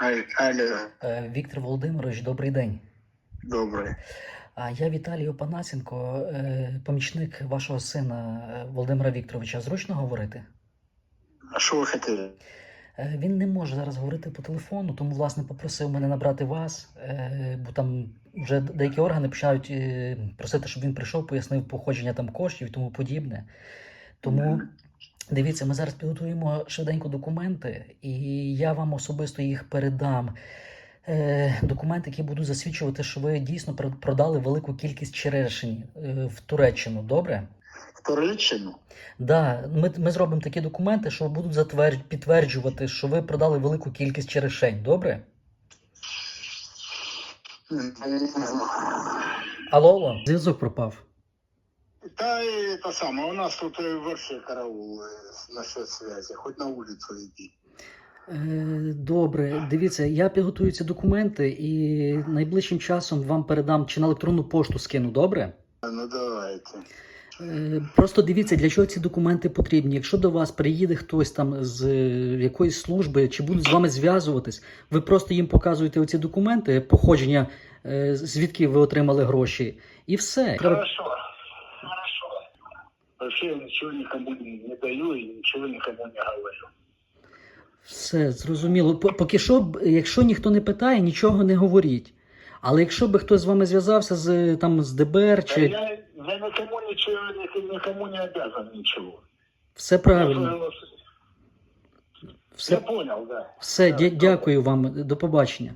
Алло, Е, Віктор Володимирович, добрий день. добрый. А я Віталій Опанасенко, е, помічник вашого сина е, Володимира Вікторовича. Зручно говорити? А что вы хотели? Е, Він не може зараз говорити по телефону, тому власне попросив мене набрати вас, бо там вже деякі органи починають просити, щоб він прийшов, пояснив походження там коштів і тому подібне. Тому дивіться, ми зараз підготуємо швиденько документи, і я вам особисто їх передам. Е, Документи, які будуть засвідчувати, що ви дійсно продали велику кількість черешень е, в Туреччину. Добре? В Туреччину? Да, ми, ми зробимо такі документи, що будуть затвердж... підтверджувати, що ви продали велику кількість черешень. Добре? Алло. Зв'язок пропав. Да и это самое, у нас тут э, вообще караул э, насчет связи, хоть на улицу иди. Е, добре, дивіться, я підготую ці документи і найближчим часом вам передам чи на електронну пошту скину, добре? Ну давайте. Е, Просто дивіться, для чого ці документи потрібні. Якщо до вас приїде хтось там з е, якоїсь служби чи будуть з вами зв'язуватись, ви просто їм показуєте оці документи, походження, е, звідки ви отримали гроші, і все. Хорошо, хорошо. Вообще я ничего никому не, даю и ничего никому не говорю. Все зрозуміло. Поки що, якщо ніхто не питає, нічого не говоріть. Але якщо би хтось з вами зв'язався з там з ДБР чи я, я никому ничего, ни- никому не обязан ничего. все правильно, Я, все, я понял, да. все Да, дя- дякую вам. До побачення.